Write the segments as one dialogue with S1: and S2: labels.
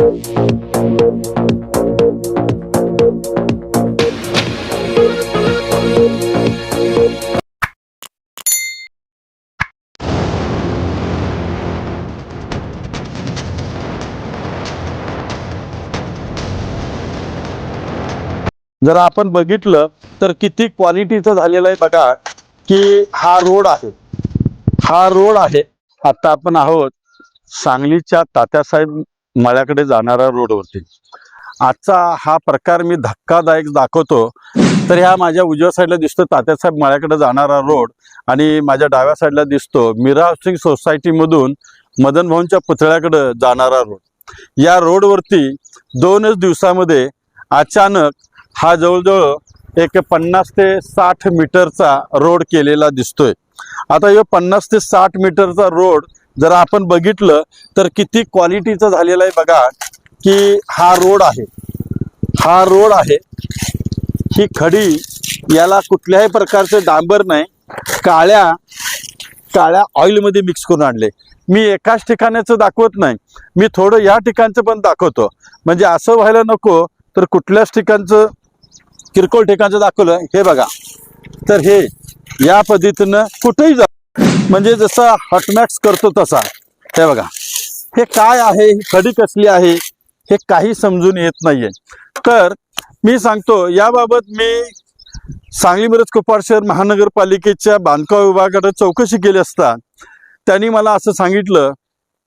S1: जर आपण बघितलं तर किती क्वालिटीचं झालेलं आहे बघा की हा रोड आहे. हा रोड आहे. आता आपण आहोत सांगलीच्या तात्यासाहेब मळ्याकडे जाणाऱ्या रोडवरती आजचा हा प्रकार मी धक्कादायक दाखवतो. तर ह्या माझ्या उजव्या साईडला दिसतो तात्यासाहेब मळ्याकडे जाणारा रोड आणि माझ्या डाव्या साईडला दिसतो मीरा हाऊसिंग सोसायटीमधून मदन भाऊंच्या पुतळ्याकडं जाणारा रोड या रोडवरती दोनच दिवसामध्ये अचानक हा जवळजवळ एक पन्नास ते साठ मीटरचा रोड केलेला दिसतोय. आता हे पन्नास ते साठ मीटरचा रोड जर आपण बघितलं तर किती क्वालिटीचं झालेलं आहे बघा की हा रोड आहे. हा रोड आहे. ही खडी याला कुठल्याही प्रकारचे डांबर नाही. काळ्या काळ्या ऑइलमध्ये मिक्स करून आणले. मी एकाच ठिकाणाचं दाखवत नाही. मी थोडं या ठिकाणचं पण दाखवतो. म्हणजे असं व्हायला नको तर कुठल्याच ठिकाणचं किरकोळ ठिकाणचं दाखवलं. हे बघा. तर हे या पद्धतीनं कुठेही जा म्हणजे जसा हॉटमॅक्स करतो तसा. हे बघा. हे काय आहे? कधी कसली आहे? हे काही समजून येत नाहीये. तर मी सांगतो याबाबत मी सांगली मिरज कुपाड शहर महानगरपालिकेच्या बांधकाम विभागाकडे चौकशी केली असता त्यांनी मला असं सांगितलं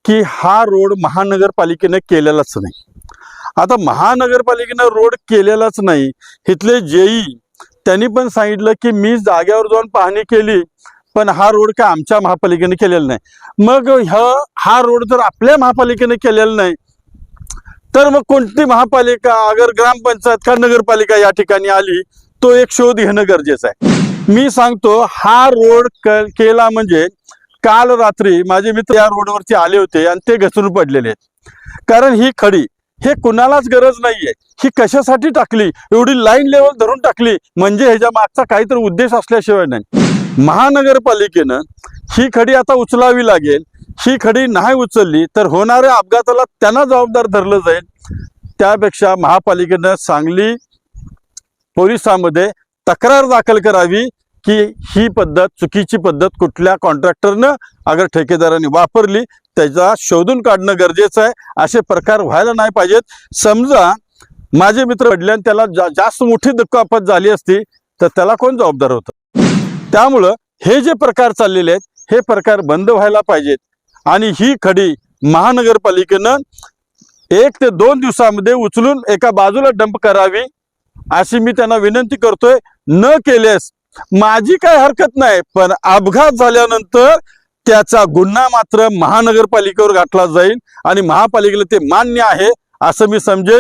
S1: की हा रोड महानगरपालिकेने केलेलाच नाही. आता महानगरपालिकेनं रोड केलेलाच नाही. इथले जेई त्यांनी पण सांगितलं की मी जाग्यावर जाऊन पाहणी केली. पण हा रोड काय आमच्या महापालिकेने केलेला नाही. मग ह हा रोड जर आपल्या महापालिकेने केलेला नाही तर मग कोणती महापालिका अगर ग्रामपंचायत का नगरपालिका या ठिकाणी आली तो एक शोध घेणं गरजेचं आहे. मी सांगतो हा रोड केला म्हणजे काल रात्री माझे मित्र या रोडवरती आले होते आणि ते घसरून पडलेले आहेत. कारण ही खडी हे कुणालाच गरज नाहीये. ही कशासाठी टाकली? एवढी लाईन लेवल धरून टाकली. म्हणजे ह्याच्या मागचा काहीतरी उद्देश असल्याशिवाय नाही. महानगरपालिकेनं ही खडी आता उचलावी लागेल. ही खडी नाही उचलली तर होणाऱ्या अपघाताला त्यांना जबाबदार धरलं जाईल. त्यापेक्षा महापालिकेनं सांगली पोलिसांमध्ये तक्रार दाखल करावी की ही पद्धत चुकीची पद्धत कुठल्या कॉन्ट्रॅक्टरनं अगर ठेकेदाराने वापरली त्याचा शोधून काढणं गरजेचं आहे. असे प्रकार व्हायला नाही पाहिजेत. समजा माझे मित्र पडले त्याला जा, जास्त मोठी दुखापत झाली असती तर त्याला कोण जबाबदार होतं? त्यामुळं हे जे प्रकार चाललेले आहेत हे प्रकार बंद व्हायला पाहिजेत. आणि ही खडी महानगरपालिकेनं एक ते दोन दिवसामध्ये उचलून एका बाजूला डंप करावी अशी मी त्यांना विनंती करतोय. न केल्यास माझी काय हरकत नाही पण अपघात झाल्यानंतर त्याचा गुन्हा मात्र महानगरपालिकेवर गाठला जाईल आणि महापालिकेला ते मान्य आहे असं मी समजेन.